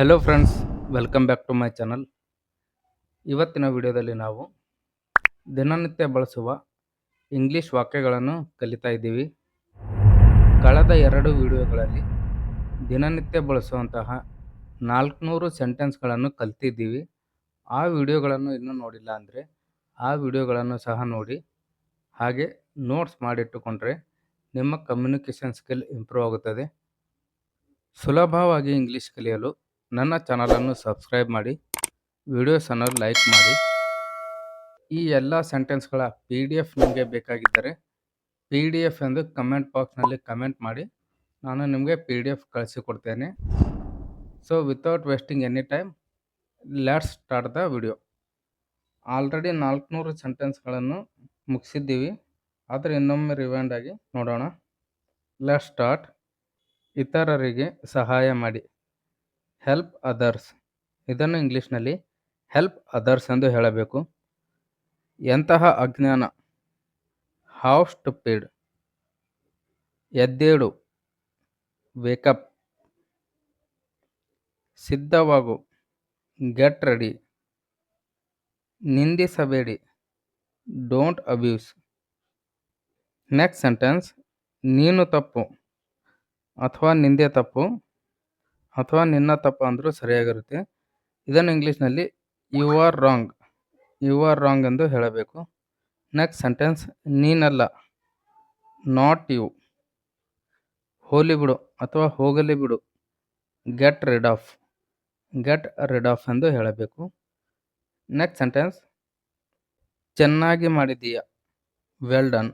Hello friends welcome back to my channel ಇವತ್ತಿನ ವಿಡಿಯೋದಲ್ಲಿ ನಾವು ದಿನನಿತ್ಯ ಬಳಸುವ ಇಂಗ್ಲೀಷ್ ವಾಕ್ಯಗಳನ್ನು ಕಲಿತಾ ಇದ್ದೀವಿ. ಕಳೆದ ಎರಡು ವಿಡಿಯೋಗಳಲ್ಲಿ ದಿನನಿತ್ಯ ಬಳಸುವಂತಹ ನಾಲ್ಕುನೂರು ಸೆಂಟೆನ್ಸ್ಗಳನ್ನು ಕಲ್ತಿದ್ದೀವಿ. ಆ ವಿಡಿಯೋಗಳನ್ನು ಇನ್ನೂ ನೋಡಿಲ್ಲ ಅಂದರೆ ಆ ವಿಡಿಯೋಗಳನ್ನು ಸಹ ನೋಡಿ. ಹಾಗೆ ನೋಟ್ಸ್ ಮಾಡಿಟ್ಟುಕೊಂಡ್ರೆ ನಿಮ್ಮ ಕಮ್ಯುನಿಕೇಷನ್ ಸ್ಕಿಲ್ ಇಂಪ್ರೂವ್ ಆಗುತ್ತದೆ. ಸುಲಭವಾಗಿ ಇಂಗ್ಲೀಷ್ ಕಲಿಯಲು ನನ್ನ ಚಾನಲನ್ನು ಸಬ್ಸ್ಕ್ರೈಬ್ ಮಾಡಿ, ವಿಡಿಯೋಸನ್ನು ಲೈಕ್ ಮಾಡಿ. ಈ ಎಲ್ಲ ಸೆಂಟೆನ್ಸ್ಗಳ ಪಿ ಡಿ ಎಫ್ ನಿಮಗೆ ಬೇಕಾಗಿದ್ದರೆ ಪಿ ಡಿ ಎಫ್ ಎಂದು ಕಮೆಂಟ್ ಬಾಕ್ಸ್ನಲ್ಲಿ ಕಮೆಂಟ್ ಮಾಡಿ. ನಾನು ನಿಮಗೆ P D F ಕಳಿಸಿಕೊಡ್ತೇನೆ. So without wasting any time let's start the video already ನಾಲ್ಕುನೂರು ಸೆಂಟೆನ್ಸ್ಗಳನ್ನು ಮುಗಿಸಿದ್ದೀವಿ. ಆದರೆ ಇನ್ನೊಮ್ಮೆ ರಿವೈಂಡ್ ನೋಡೋಣ. ಲ್ಯಾಟ್ ಸ್ಟಾರ್ಟ್ ಇತರರಿಗೆ ಸಹಾಯ ಮಾಡಿ. ಹೆಲ್ಪ್ ಅದರ್ಸ್ ಇದನ್ನು ಇಂಗ್ಲೀಷ್ನಲ್ಲಿ ಹೆಲ್ಪ್ ಅದರ್ಸ್ ಎಂದು ಹೇಳಬೇಕು. ಎಂತಹ ಅಜ್ಞಾನ? ಹೌ ಸ್ಟುಪಿಡ್ ಎದ್ದೇಳು. ವೇಕಪ್ ಸಿದ್ಧವಾಗು. ಗೆಟ್ ರೆಡಿ ನಿಂದಿಸಬೇಡಿ. ಡೋಂಟ್ ಅಬ್ಯೂಸ್ ನೆಕ್ಸ್ಟ್ ಸೆಂಟೆನ್ಸ್ ನೀನು ತಪ್ಪು ಅಥವಾ ನಿಂದೆ ತಪ್ಪು. ಅಥವಾ ನಿನ್ನ ತಪ್ಪ ಅಂದರೂ ಸರಿಯಾಗಿರುತ್ತೆ. ಇದನ್ನು ಇಂಗ್ಲೀಷ್ನಲ್ಲಿ you are wrong you are wrong ಎಂದು ಹೇಳಬೇಕು. ನೆಕ್ಸ್ಟ್ ಸೆಂಟೆನ್ಸ್, ನೀನಲ್ಲ, ನಾಟ್ ಯು ಹೋಲಿ ಬಿಡು ಅಥವಾ ಹೋಗಲಿ ಬಿಡು. Get rid of. Get rid of ಎಂದು ಹೇಳಬೇಕು. ನೆಕ್ಸ್ಟ್ ಸೆಂಟೆನ್ಸ್, ಚೆನ್ನಾಗಿ ಮಾಡಿದೀಯ ವೆಲ್ ಡನ್.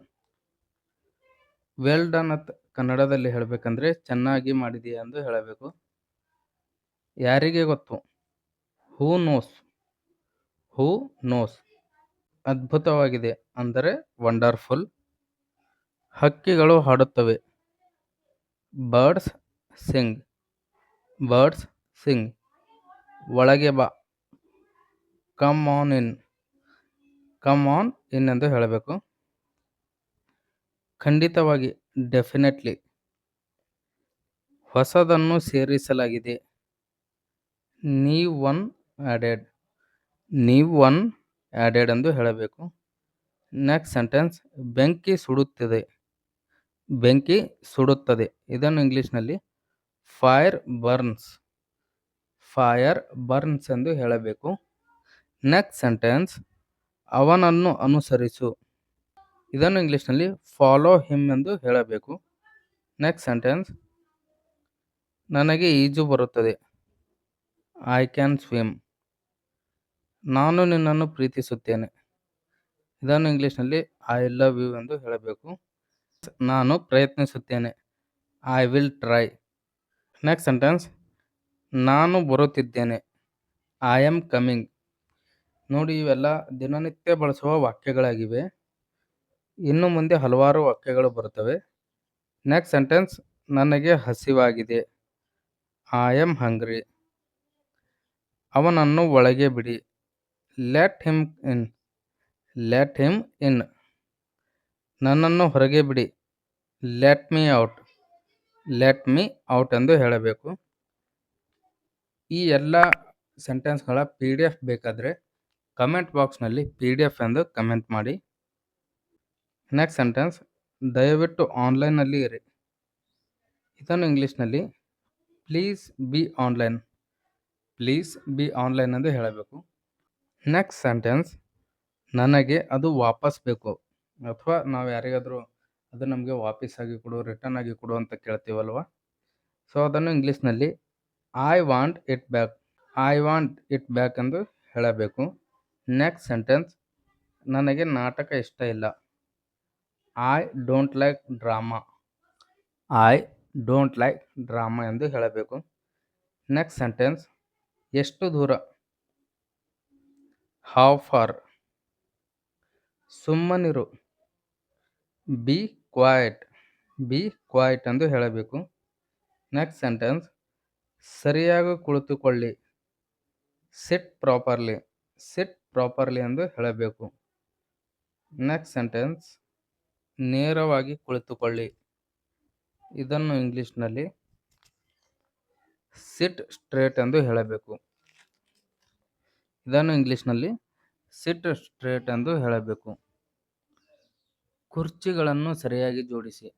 ವೆಲ್ ಡನ್ ಅಂತ ಕನ್ನಡದಲ್ಲಿ ಹೇಳಬೇಕಂದ್ರೆ, ಚೆನ್ನಾಗಿ ಮಾಡಿದೀಯ ಎಂದು ಹೇಳಬೇಕು. ಯಾರಿಗೆ ಗೊತ್ತು? ಹೂ ನೋಸ್ ಹೂ ನೋಸ್ ಅದ್ಭುತವಾಗಿದೆ. ಅಂದರೆ ವಂಡರ್ಫುಲ್ ಹಕ್ಕಿಗಳು ಹಾಡುತ್ತವೆ. ಬರ್ಡ್ಸ್ ಸಿಂಗ್ ಬರ್ಡ್ಸ್ ಸಿಂಗ್ ಒಳಗೆ ಬಾ. Come on in come on in ಎಂದು ಹೇಳಬೇಕು. ಖಂಡಿತವಾಗಿ ಡೆಫಿನೆಟ್ಲಿ ಹೊಸದನ್ನು ಸೇರಿಸಲಾಗಿದೆ. New one added new one added ಎಂದು ಹೇಳಬೇಕು. ನೆಕ್ಸ್ಟ್ ಸೆಂಟೆನ್ಸ್ ಬೆಂಕಿ ಸುಡುತ್ತಿದೆ. ಬೆಂಕಿ ಸುಡುತ್ತದೆ. ಇದನ್ನು ಇಂಗ್ಲೀಷ್ನಲ್ಲಿ ಫೈರ್ ಬರ್ನ್ಸ್ ಫೈರ್ ಬರ್ನ್ಸ್ ಎಂದು ಹೇಳಬೇಕು. ನೆಕ್ಸ್ಟ್ ಸೆಂಟೆನ್ಸ್ ಅವನನ್ನು ಅನುಸರಿಸು. ಇದನ್ನು ಇಂಗ್ಲೀಷ್ನಲ್ಲಿ ಫಾಲೋ ಹಿಮ್ ಎಂದು ಹೇಳಬೇಕು. ನೆಕ್ಸ್ಟ್ ಸೆಂಟೆನ್ಸ್ ನನಗೆ ಈಜು ಬರುತ್ತದೆ. ಐ ಕ್ಯಾನ್ ಸ್ವಿಮ್ ನಾನು ನಿನ್ನನ್ನು ಪ್ರೀತಿಸುತ್ತೇನೆ. ಇದನ್ನು ಇಂಗ್ಲೀಷ್ನಲ್ಲಿ ಐ ಲವ್ ಯು ಎಂದು ಹೇಳಬೇಕು. ನಾನು ಪ್ರಯತ್ನಿಸುತ್ತೇನೆ. I will try next sentence ನಾನು ಬರುತ್ತಿದ್ದೇನೆ. ಐ ಆಮ್ ಕಮಿಂಗ್ ನೋಡಿ, ಇವೆಲ್ಲ ದಿನನಿತ್ಯ ಬಳಸುವ ವಾಕ್ಯಗಳಾಗಿವೆ. ಇನ್ನು ಮುಂದೆ ಹಲವಾರು ವಾಕ್ಯಗಳು ಬರುತ್ತವೆ. ನೆಕ್ಸ್ಟ್ ಸೆಂಟೆನ್ಸ್ ನನಗೆ ಹಸಿವಾಗಿದೆ. ಐ ಆಮ್ ಹಂಗ್ರಿ ಅವನನ್ನು ಒಳಗೆ ಬಿಡಿ. Let him in let him in ನನ್ನನ್ನು ಹೊರಗೆ ಬಿಡಿ. Let me out let me out ಎಂದು ಹೇಳಬೇಕು. ಈ ಎಲ್ಲ ಸೆಂಟೆನ್ಸ್ಗಳ ಪಿ ಡಿ ಎಫ್ ಬೇಕಾದರೆ ಕಮೆಂಟ್ ಬಾಕ್ಸ್ನಲ್ಲಿ ಪಿ ಡಿ ಎಫ್ ಎಂದು ಕಮೆಂಟ್ ಮಾಡಿ. ನೆಕ್ಸ್ಟ್ ಸೆಂಟೆನ್ಸ್ ದಯವಿಟ್ಟು ಆನ್ಲೈನಲ್ಲಿ ಇರಿ. ಇದನ್ನು ಇಂಗ್ಲೀಷ್ನಲ್ಲಿ please be online please be online ಎಂದು ಹೇಳಬೇಕು. ನೆಕ್ಸ್ಟ್ ಸೆಂಟೆನ್ಸ್ ನನಗೆ ಅದು ವಾಪಸ್ ಬೇಕು. ಅಥವಾ ನಾವು ಯಾರಿಗಾದರೂ ಅದು ನಮಗೆ ವಾಪಸ್ ಆಗಿ ಕೊಡು ರಿಟರ್ನ್ ಆಗಿ ಕೊಡು ಅಂತ ಕೇಳ್ತೀವಲ್ವ? ಸೊ ಅದನ್ನು ಇಂಗ್ಲೀಷ್ನಲ್ಲಿ I want it back I want it back ಎಂದು ಹೇಳಬೇಕು. ನೆಕ್ಸ್ಟ್ ಸೆಂಟೆನ್ಸ್ ನನಗೆ ನಾಟಕ ಇಷ್ಟ ಇಲ್ಲ. I don't like drama I don't like drama ಎಂದು ಹೇಳಬೇಕು. ನೆಕ್ಸ್ಟ್ ಸೆಂಟೆನ್ಸ್ ಎಷ್ಟು ದೂರ? ಹೌ ಫಾರ್ ಸುಮ್ಮನಿರು. ಬಿ ಕ್ವಾಯ್ಟ್ ಬಿ ಕ್ವಾಯ್ಟ್ ಎಂದು ಹೇಳಬೇಕು. ನೆಕ್ಸ್ಟ್ ಸೆಂಟೆನ್ಸ್ ಸರಿಯಾಗಿ ಕುಳಿತುಕೊಳ್ಳಿ. ಸಿಟ್ ಪ್ರಾಪರ್ಲಿ ಸಿಟ್ ಪ್ರಾಪರ್ಲಿ ಎಂದು ಹೇಳಬೇಕು. ನೆಕ್ಸ್ಟ್ ಸೆಂಟೆನ್ಸ್ ನೇರವಾಗಿ ಕುಳಿತುಕೊಳ್ಳಿ. ಇದನ್ನು ಇಂಗ್ಲೀಷ್ನಲ್ಲಿ ಸಿಟ್ ಸ್ಟ್ರೇಟ್ ಎಂದು ಹೇಳಬೇಕು. ಇದನ್ನು ಇಂಗ್ಲಿಷ್ನಲ್ಲಿ ಸಿಟ್ ಸ್ಟ್ರೇಟ್ ಎಂದು ಹೇಳಬೇಕು. ಕುರ್ಚಿಗಳನ್ನು ಸರಿಯಾಗಿ ಜೋಡಿಸಿ.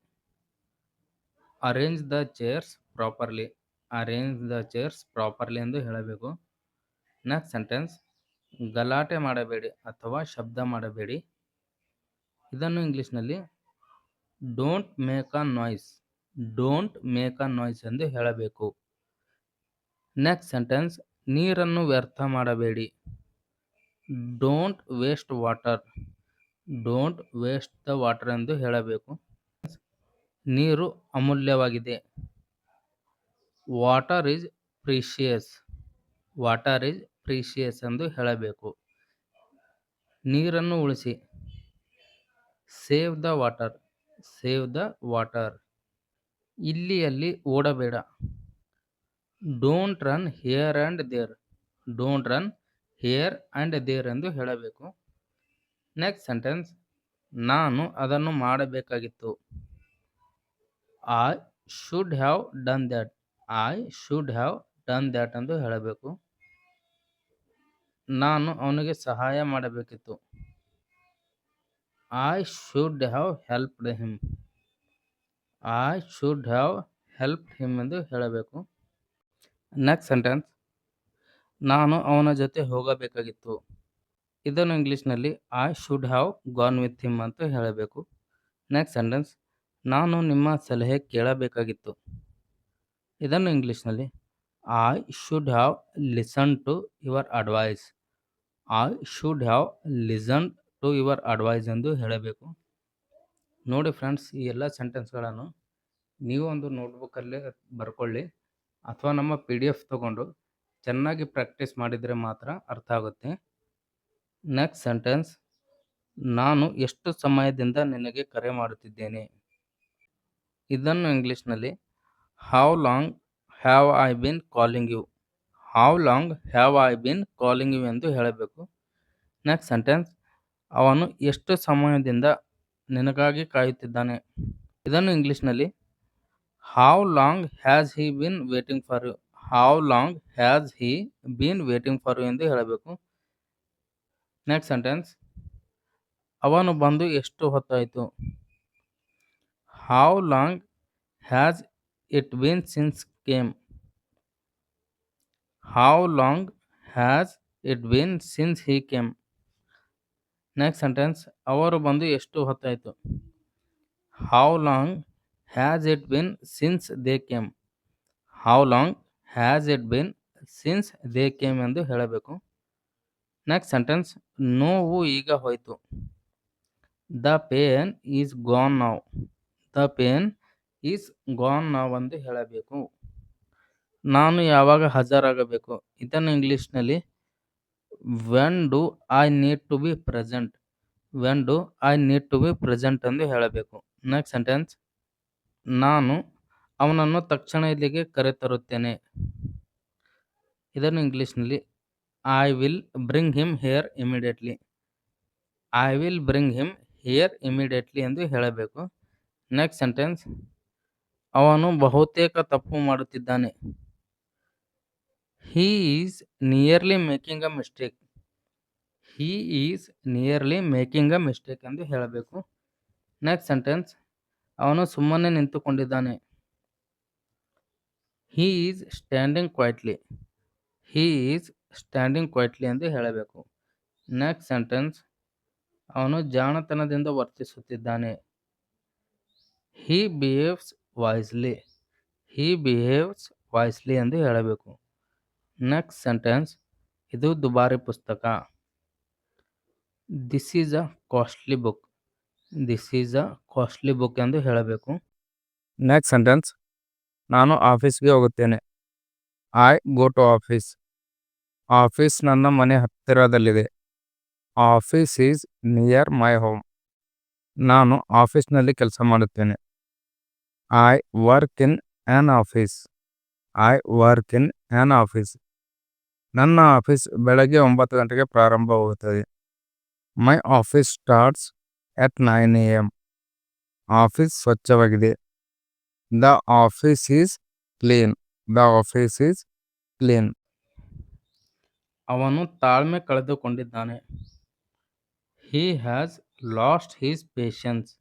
Arrange the chairs properly, arrange the chairs properly ಎಂದು ಹೇಳಬೇಕು. ನೆಕ್ಸ್ಟ್ ಸೆಂಟೆನ್ಸ್, ಗಲಾಟೆ ಮಾಡಬೇಡಿ ಅಥವಾ ಶಬ್ದ ಮಾಡಬೇಡಿ. ಇದನ್ನು ಇಂಗ್ಲಿಷ್ನಲ್ಲಿ don't make a noise, don't make a noise ಎಂದು ಹೇಳಬೇಕು. ನೆಕ್ಸ್ಟ್ ಸೆಂಟೆನ್ಸ್ ನೀರನ್ನು ವ್ಯರ್ಥ ಮಾಡಬೇಡಿ. Don't waste water don't waste the water ಎಂದು ಹೇಳಬೇಕು. ನೀರು ಅಮೂಲ್ಯವಾಗಿದೆ. Water is precious water is precious ಎಂದು ಹೇಳಬೇಕು. ನೀರನ್ನು ಉಳಿಸಿ. Save the water save the water ಇಲ್ಲಿ ಅಲ್ಲಿ ಓಡಬೇಡ. Don't run here and there don't run here and there ಎಂದು ಹೇಳಬೇಕು. ನೆಕ್ಸ್ಟ್ ಸೆಂಟೆನ್ಸ್ ನಾನು ಅದನ್ನು ಮಾಡಬೇಕಾಗಿತ್ತು. I should have done that I should have done that ಎಂದು ಹೇಳಬೇಕು. ನಾನು ಅವನಿಗೆ ಸಹಾಯ ಮಾಡಬೇಕಿತ್ತು. I should have helped him I should have helped him ಎಂದು ಹೇಳಬೇಕು. ನೆಕ್ಸ್ಟ್ ಸೆಂಟೆನ್ಸ್ ನಾನು ಅವನ ಜೊತೆ ಹೋಗಬೇಕಾಗಿತ್ತು. ಇದನ್ನು ಇಂಗ್ಲೀಷ್ನಲ್ಲಿ I should have gone with him ಅಂತ ಹೇಳಬೇಕು. ನೆಕ್ಸ್ಟ್ ಸೆಂಟೆನ್ಸ್ ನಾನು ನಿಮ್ಮ ಸಲಹೆ ಕೇಳಬೇಕಾಗಿತ್ತು. ಇದನ್ನು ಇಂಗ್ಲೀಷ್ನಲ್ಲಿ I should have listen to your advice I should have listen to your advice ಎಂದು ಹೇಳಬೇಕು. ನೋಡಿ ಫ್ರೆಂಡ್ಸ್ ಈ ಎಲ್ಲ ಸೆಂಟೆನ್ಸ್ಗಳನ್ನು ನೀವು ಒಂದು ನೋಟ್ಬುಕ್ಕಲ್ಲೇ ಬರ್ಕೊಳ್ಳಿ. ಅಥವಾ ನಮ್ಮ ಪಿ ಡಿ ಎಫ್ ತೊಗೊಂಡು ಚೆನ್ನಾಗಿ ಪ್ರಾಕ್ಟೀಸ್ ಮಾಡಿದರೆ ಮಾತ್ರ ಅರ್ಥ ಆಗುತ್ತೆ. ನೆಕ್ಸ್ಟ್ ಸೆಂಟೆನ್ಸ್ ನಾನು ಎಷ್ಟು ಸಮಯದಿಂದ ನಿನಗೆ ಕರೆ ಮಾಡುತ್ತಿದ್ದೇನೆ? ಇದನ್ನು ಇಂಗ್ಲೀಷ್ನಲ್ಲಿ how long have I been calling you how long have I been calling you ಎಂದು ಹೇಳಬೇಕು. ನೆಕ್ಸ್ಟ್ ಸೆಂಟೆನ್ಸ್ ಅವನು ಎಷ್ಟು ಸಮಯದಿಂದ ನಿನಗಾಗಿ ಕಾಯುತ್ತಿದ್ದಾನೆ? ಇದನ್ನು ಇಂಗ್ಲೀಷ್ನಲ್ಲಿ how long has he bin waiting for you how long has he been waiting for you ಎಂದು ಹೇಳಬೇಕು ನೆಕ್ಸ್ಟ್ ಸೆಂಟೆನ್ಸ್ ಅವನು ಬಂದು ಎಷ್ಟು ಹೊತ್ತಾಯಿತು how long has it been since came how long has it been since he came next sentence ಅವರು ಬಂದು ಎಷ್ಟು ಹೊತ್ತಾಯಿತು how long has it been since they came how long has it been since they came ಎಂದು ಹೇಳಬೇಕು. Next sentence ನೋವು ಈಗ ಹೋಯಿತು. The pain is gone now the pain is gone now ಎಂದು ಹೇಳಬೇಕು. ನಾನು ಯಾವಾಗ ಹಾಜರಾಗಬೇಕು? ಇದನ್ನು ಇಂಗ್ಲೀಷ್ನಲ್ಲಿ when do I need to be present when do I need to be present ಎಂದು ಹೇಳಬೇಕು. ನೆಕ್ಸ್ಟ್ ಸೆಂಟೆನ್ಸ್ ನಾನು ಅವನನ್ನು ತಕ್ಷಣ ಇಲ್ಲಿಗೆ ಕರೆತರುತ್ತೇನೆ. ಇದನ್ನು ಇಂಗ್ಲೀಷ್ನಲ್ಲಿ I will bring him here immediately I will bring him here immediately ಎಂದು ಹೇಳಬೇಕು. ನೆಕ್ಸ್ಟ್ ಸೆಂಟೆನ್ಸ್ ಅವನು ಬಹುತೇಕ ತಪ್ಪು ಮಾಡುತ್ತಿದ್ದಾನೆ. He is nearly making a mistake he is nearly making a mistake ಎಂದು ಹೇಳಬೇಕು. ನೆಕ್ಸ್ಟ್ ಸೆಂಟೆನ್ಸ್ ಅವನು ಸುಮ್ಮನೆ ನಿಂತುಕೊಂಡಿದ್ದಾನೆ. He is standing quietly he is standing quietly ಎಂದು ಹೇಳಬೇಕು. ನೆಕ್ಸ್ಟ್ ಸೆಂಟೆನ್ಸ್ ಅವನು ಜಾಣತನದಿಂದ ವರ್ತಿಸುತ್ತಿದ್ದಾನೆ. ಹೀ ಬಿಹೇವ್ಸ್ ವಾಯ್ಸ್ಲಿ ಹೀ ಬಿಹೇವ್ಸ್ ವಾಯ್ಸ್ಲಿ ಎಂದು ಹೇಳಬೇಕು. ನೆಕ್ಸ್ಟ್ ಸೆಂಟೆನ್ಸ್ ಇದು ದುಬಾರಿ ಪುಸ್ತಕ. This is a costly book this is a costly book ಎಂದು ಹೇಳಬೇಕು. ನೆಕ್ಸ್ಟ್ ಸೆಂಟೆನ್ಸ್ ನಾನು ಆಫೀಸ್ಗೆ ಹೋಗುತ್ತೇನೆ. I go to office office ನನ್ನ ಮನೆ ಹತ್ತಿರದಲ್ಲಿದೆ. Office is near my home ನಾನು ಆಫೀಸ್ನಲ್ಲಿ ಕೆಲಸ ಮಾಡುತ್ತೇನೆ. I work in an office I work in an office ನನ್ನ ಆಫೀಸ್ ಬೆಳಗ್ಗೆ ಒಂಬತ್ತು ಗಂಟೆಗೆ ಪ್ರಾರಂಭವಾಗುತ್ತದೆ. My office starts at nine A M office ಸ್ವಚ್ಛವಾಗಿದೆ. The office is clean the office is clean ಅವನು ತಾಳ್ಮೆ ಕಳೆದುಕೊಂಡಿದ್ದಾನೆ. He has lost his patience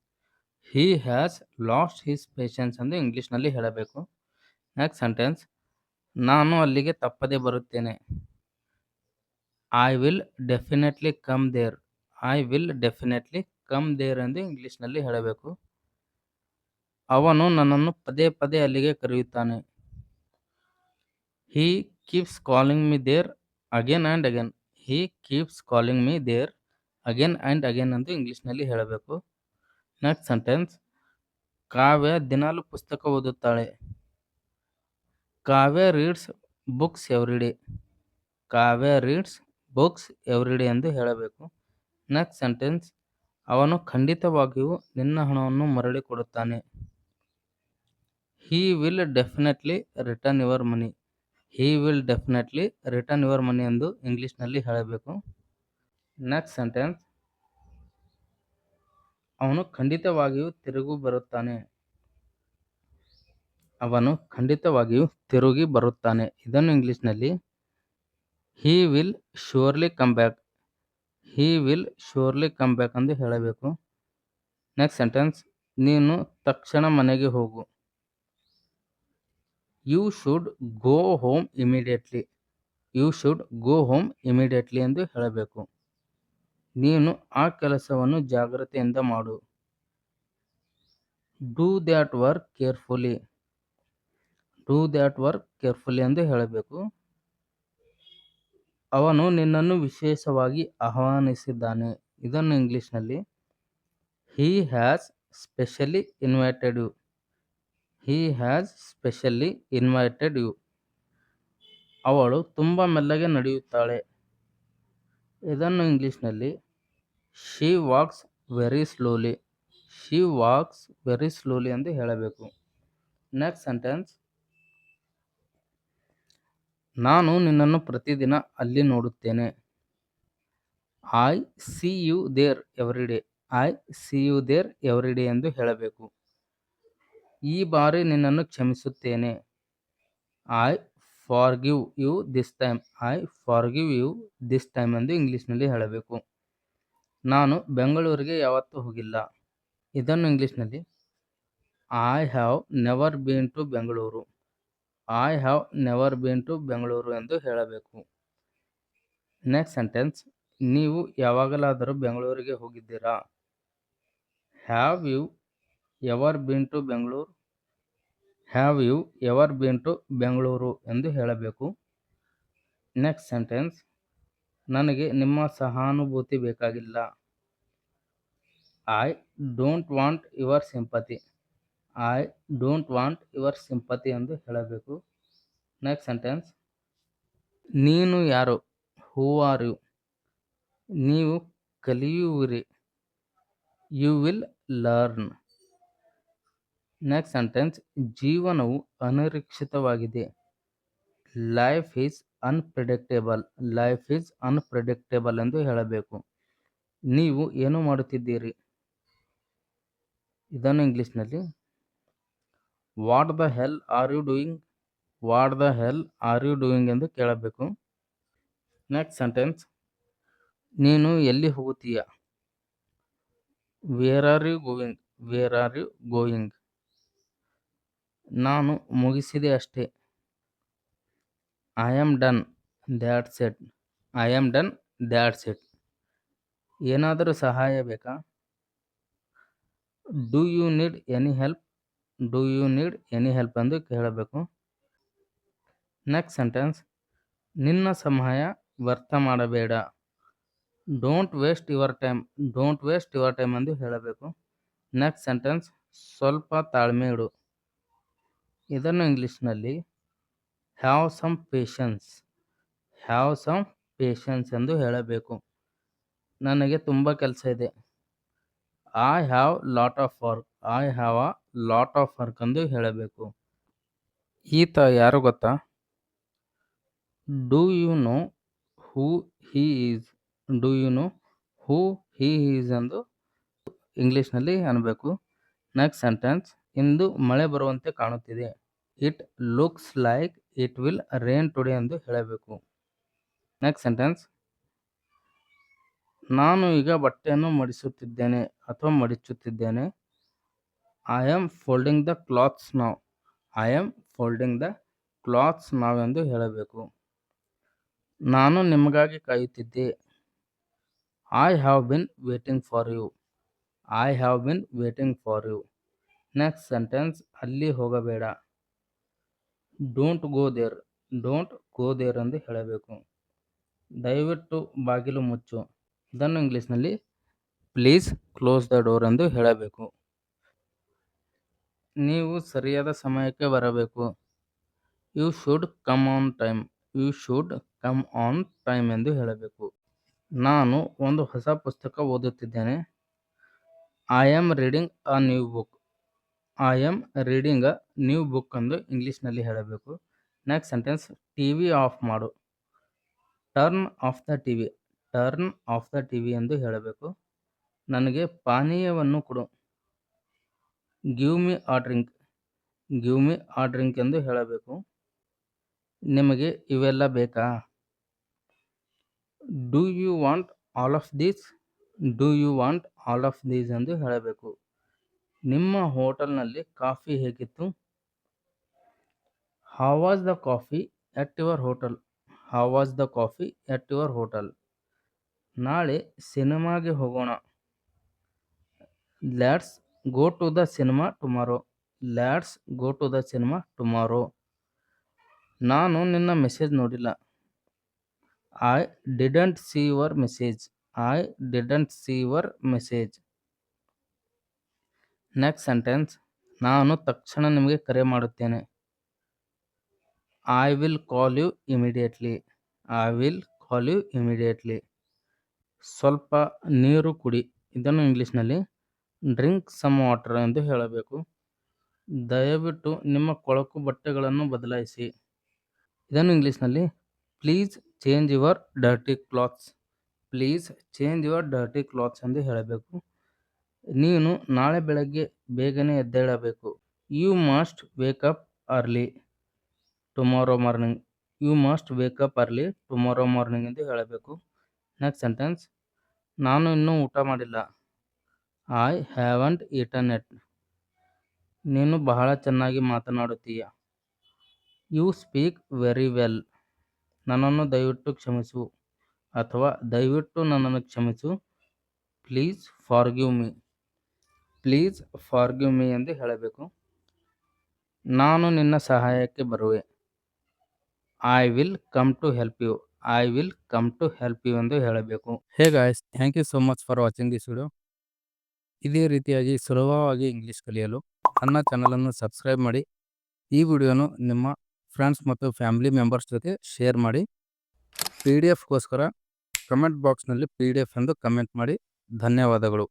he has lost his patience ಎಂದು ಇಂಗ್ಲೀಷ್ನಲ್ಲಿ ಹೇಳಬೇಕು. ನೆಕ್ಸ್ಟ್ ಸೆಂಟೆನ್ಸ್ ನಾನು ಅಲ್ಲಿಗೆ ತಪ್ಪದೇ ಬರುತ್ತೇನೆ. I will definitely come there I will definitely come there ಎಂದು ಇಂಗ್ಲೀಷ್ನಲ್ಲಿ ಹೇಳಬೇಕು. ಅವನು ನನ್ನನ್ನು ಪದೇ ಪದೇ ಅಲ್ಲಿಗೆ ಕರೆಯುತ್ತಾನೆ. He keeps calling me there again and again he keeps calling me there again and again ಎಂದು ಇಂಗ್ಲೀಷ್ನಲ್ಲಿ ಹೇಳಬೇಕು. ನೆಕ್ಸ್ಟ್ ಸೆಂಟೆನ್ಸ್ ಕಾವ್ಯ ದಿನಾಲು ಪುಸ್ತಕ ಓದುತ್ತಾಳೆ. Kavya reads books everyday Kavya reads books everyday ಎಂದು ಹೇಳಬೇಕು. ನೆಕ್ಸ್ಟ್ ಸೆಂಟೆನ್ಸ್ ಅವನು ಖಂಡಿತವಾಗಿಯೂ ನಿನ್ನ ಹಣವನ್ನು ಮರಳಿ ಕೊಡುತ್ತಾನೆ. He will definitely return your money he will definitely return your money ಎಂದು ಇಂಗ್ಲೀಷ್ನಲ್ಲಿ ಹೇಳಬೇಕು. ನೆಕ್ಸ್ಟ್ ಸೆಂಟೆನ್ಸ್ ಅವನು ಖಂಡಿತವಾಗಿಯೂ ತಿರುಗಿ ಬರುತ್ತಾನೆ. ಅವನು ಖಂಡಿತವಾಗಿಯೂ ತಿರುಗಿ ಬರುತ್ತಾನೆ. ಇದನ್ನು ಇಂಗ್ಲೀಷ್ನಲ್ಲಿ he will surely come back he will surely come back ಎಂದು ಹೇಳಬೇಕು. ನೆಕ್ಸ್ಟ್ ಸೆಂಟೆನ್ಸ್ ನೀನು ತಕ್ಷಣ ಮನೆಗೆ ಹೋಗು. You should go home immediately you should go home immediately ಎಂದು ಹೇಳಬೇಕು. ನೀನು ಆ ಕೆಲಸವನ್ನು ಜಾಗ್ರತೆಯಿಂದ ಮಾಡು. Do that work carefully do that work carefully ಎಂದು ಹೇಳಬೇಕು. ಅವನು ನಿನ್ನನ್ನು ವಿಶೇಷವಾಗಿ ಆಹ್ವಾನಿಸಿದ್ದಾನೆ. ಇದನ್ನು ಇಂಗ್ಲೀಷ್ನಲ್ಲಿ he has specially invited you he has specially invited you ಅವಳು ತುಂಬ ಮೆಲ್ಲಗೆ ನಡೆಯುತ್ತಾಳೆ. ಇದನ್ನು ಇಂಗ್ಲೀಷ್ನಲ್ಲಿ she walks very slowly she walks very slowly ಎಂದು ಹೇಳಬೇಕು. ನೆಕ್ಸ್ಟ್ ಸೆಂಟೆನ್ಸ್ ನಾನು ನಿನ್ನನ್ನು ಪ್ರತಿದಿನ ಅಲ್ಲಿ ನೋಡುತ್ತೇನೆ. I see you there every day I see you there every day ಎಂದು ಹೇಳಬೇಕು. ಈ ಬಾರಿ ನಿನ್ನನ್ನು ಕ್ಷಮಿಸುತ್ತೇನೆ. I forgive you this time I forgive you this time ಎಂದು ಇಂಗ್ಲೀಷ್ನಲ್ಲಿ ಹೇಳಬೇಕು. ನಾನು ಬೆಂಗಳೂರಿಗೆ ಯಾವತ್ತೂ ಹೋಗಿಲ್ಲ. ಇದನ್ನು ಇಂಗ್ಲೀಷ್ನಲ್ಲಿ I have never been to Bengaluru I have never been to Bengaluru ಎಂದು ಹೇಳಬೇಕು. ನೆಕ್ಸ್ಟ್ ಸೆಂಟೆನ್ಸ್ ನೀವು ಯಾವಾಗಲಾದರೂ ಬೆಂಗಳೂರಿಗೆ ಹೋಗಿದ್ದೀರಾ? Have you ever been to Bengaluru have you ever been to Bengaluru ಎಂದು ಹೇಳಬೇಕು. ನೆಕ್ಸ್ಟ್ ಸೆಂಟೆನ್ಸ್ ನನಗೆ ನಿಮ್ಮ ಸಹಾನುಭೂತಿ ಬೇಕಾಗಿಲ್ಲ. I don't want your sympathy I don't want your sympathy ಎಂದು ಹೇಳಬೇಕು. ನೆಕ್ಸ್ಟ್ ಸೆಂಟೆನ್ಸ್ ನೀನು ಯಾರು? ಹೂ ಆರ್ ಯು ನೀವು ಕಲಿಯುವಿರಿ. You will learn next sentence ಜೀವನವು ಅನಿರೀಕ್ಷಿತವಾಗಿದೆ. Life is unpredictable life is unpredictable ಎಂದು ಹೇಳಬೇಕು. ನೀವು ಏನು ಮಾಡುತ್ತಿದ್ದೀರಿ? ಇದನ್ನು ಇಂಗ್ಲೀಷ್ನಲ್ಲಿ what the hell are you doing what the hell are you doing ಎಂದು ಕೇಳಬೇಕು. ನೆಕ್ಸ್ಟ್ ಸೆಂಟೆನ್ಸ್ ನೀನು ಎಲ್ಲಿ ಹೋಗುತ್ತೀಯ? Where are you going where are you going ನಾನು ಮುಗಿಸಿದೆ ಅಷ್ಟೇ. I am done that's it I am done that's it ಏನಾದರೂ ಸಹಾಯ ಬೇಕಾ? Do you need any help do you need any help ಎಂದು ಕೇಳಬೇಕು. ನೆಕ್ಸ್ಟ್ ಸೆಂಟೆನ್ಸ್ ನಿನ್ನ ಸಮಯ ವ್ಯರ್ಥ ಮಾಡಬೇಡ. Don't waste your time don't waste your time ಎಂದು ಹೇಳಬೇಕು. ನೆಕ್ಸ್ಟ್ ಸೆಂಟೆನ್ಸ್ ಸ್ವಲ್ಪ ತಾಳ್ಮೆ ಇಡು. ಇದನ್ನು ಇಂಗ್ಲೀಷ್ನಲ್ಲಿ have some patience have some patience ಎಂದು ಹೇಳಬೇಕು. ನನಗೆ ತುಂಬ ಕೆಲಸ ಇದೆ. I have lot of work I have a lot of work ಎಂದು ಹೇಳಬೇಕು. ಈತ ಯಾರು ಗೊತ್ತಾ? Do you know who he is do you know who he is ಎಂದು ಇಂಗ್ಲೀಷ್ನಲ್ಲಿ ಅನ್ನಬೇಕು ನೆಕ್ಸ್ಟ್ ಸೆಂಟೆನ್ಸ್ ಇಂದು ಮಳೆ ಬರುವಂತೆ ಕಾಣುತ್ತಿದೆ. It looks like it will rain today ಎಂದು ಹೇಳಬೇಕು. ನೆಕ್ಸ್ಟ್ ಸೆಂಟೆನ್ಸ್ ನಾನು ಈಗ ಬಟ್ಟೆಯನ್ನು ಮಡಿಸುತ್ತಿದ್ದೇನೆ ಅಥವಾ ಮಡಿಚುತ್ತಿದ್ದೇನೆ. I am folding the clothes now I am folding the clothes now ಎಂದು ಹೇಳಬೇಕು. ನಾನು ನಿಮಗಾಗಿ ಕಾಯುತ್ತಿದ್ದೆ I have been waiting for you I have been waiting for you next sentence ಅಲ್ಲಿ ಹೋಗಬೇಡ. Don't go there don't go there ಎಂದು ಹೇಳಬೇಕು. ದಯವಿಟ್ಟು ಬಾಗಿಲು ಮುಚ್ಚು. ಇದನ್ನು ಇಂಗ್ಲೀಷ್ನಲ್ಲಿ ಪ್ಲೀಸ್ ಕ್ಲೋಸ್ ದ ಡೋರ್ ಎಂದು ಹೇಳಬೇಕು. ನೀವು ಸರಿಯಾದ ಸಮಯಕ್ಕೆ ಬರಬೇಕು. You should come on time you should come on time ಎಂದು ಹೇಳಬೇಕು. ನಾನು ಒಂದು ಹೊಸ ಪುಸ್ತಕ ಓದುತ್ತಿದ್ದೇನೆ. I am reading a new book I am reading a new book ಎಂದು ಇಂಗ್ಲೀಷ್ನಲ್ಲಿ ಹೇಳಬೇಕು. Next sentence T V off ಮಾಡು. Turn off the T V turn off the T V ಎಂದು ಹೇಳಬೇಕು. ನನಗೆ ಪಾನೀಯವನ್ನು ಕೊಡು. ಗಿವ್ ಮಿ ಆ ಡ್ರಿಂಕ್ ಗಿವ್ ಮಿ ಆ ಡ್ರಿಂಕ್ ಎಂದು ಹೇಳಬೇಕು. ನಿಮಗೆ ಇವೆಲ್ಲ ಬೇಕಾ? Do you want all of these do you want all of these ಎಂದು ಹೇಳಬೇಕು. ನಿಮ್ಮ ಹೋಟೆಲ್ನಲ್ಲಿ ಕಾಫಿ ಹೇಗಿತ್ತು? How was the coffee at your hotel how was the coffee at your hotel ನಾಳೆ ಸಿನಿಮಾಗೆ ಹೋಗೋಣ. Let's go to the cinema tomorrow let's go to the cinema tomorrow ನಾನು ನಿನ್ನ ಮೆಸೇಜ್ ನೋಡಿಲ್ಲ. I didn't see your message I didn't see your message next sentence ನಾನು ತಕ್ಷಣ ನಿಮಗೆ ಕರೆ ಮಾಡುತ್ತೇನೆ. I will call you immediately I will call you immediately ಸ್ವಲ್ಪ ನೀರು ಕುಡಿ. ಇದನ್ನು ಇಂಗ್ಲೀಷ್ನಲ್ಲಿ ಡ್ರಿಂಕ್ ಸಮ್ ವಾಟರ್ ಎಂದು ಹೇಳಬೇಕು. ದಯವಿಟ್ಟು ನಿಮ್ಮ ಕೊಳಕು ಬಟ್ಟೆಗಳನ್ನು ಬದಲಾಯಿಸಿ. ಇದನ್ನು ಇಂಗ್ಲೀಷ್ನಲ್ಲಿ please change your dirty clothes. Please change your dirty clothes ಎಂದು ಹೇಳಬೇಕು. ನೀನು ನಾಳೆ ಬೆಳಗ್ಗೆ ಬೇಗನೆ ಎದ್ದೇಳಬೇಕು. You must wake up early tomorrow morning. You must wake up early tomorrow morning ಎಂದು ಹೇಳಬೇಕು. ನೆಕ್ಸ್ಟ್ ಸೆಂಟೆನ್ಸ್, ನಾನು ಇನ್ನೂ ಊಟ ಮಾಡಿಲ್ಲ. ಐ ಹ್ಯಾವಂಟ್ ಈಟನ್ ಎಟ್ ನೀನು ಬಹಳ ಚೆನ್ನಾಗಿ ಮಾತನಾಡುತ್ತೀಯ. ಯು ಸ್ಪೀಕ್ ವೆರಿ ವೆಲ್ ನನ್ನನ್ನು ದಯವಿಟ್ಟು ಕ್ಷಮಿಸು. ಅಥವಾ ದಯವಿಟ್ಟು ನನ್ನನ್ನು ಕ್ಷಮಿಸು. Please forgive me please forgive me ಎಂದು ಹೇಳಬೇಕು. ನಾನು ನಿನ್ನ ಸಹಾಯಕ್ಕೆ ಬರುವೆ. I will come to help you I will come to help you ಎಂದು ಹೇಳಬೇಕು. Hey guys thank you so much for watching this video ಇದೇ ರೀತಿಯಾಗಿ ಸುಲಭವಾಗಿ ಇಂಗ್ಲೀಷ್ ಕಲಿಯಲು ನನ್ನ ಚಾನಲನ್ನು ಸಬ್ಸ್ಕ್ರೈಬ್ ಮಾಡಿ. ಈ ವಿಡಿಯೋನು ನಿಮ್ಮ ಫ್ರೆಂಡ್ಸ್ ಮತ್ತು ಫ್ಯಾಮಿಲಿ ಮೆಂಬರ್ಸ್ ಜೊತೆ ಶೇರ್ ಮಾಡಿ. ಪಿ ಡಿ ಎಫ್ಗೋಸ್ಕರ ಕಮೆಂಟ್ ಬಾಕ್ಸ್ನಲ್ಲಿ ಪಿ ಡಿ ಎಫ್ ಎಂದು ಕಮೆಂಟ್ ಮಾಡಿ. ಧನ್ಯವಾದಗಳು.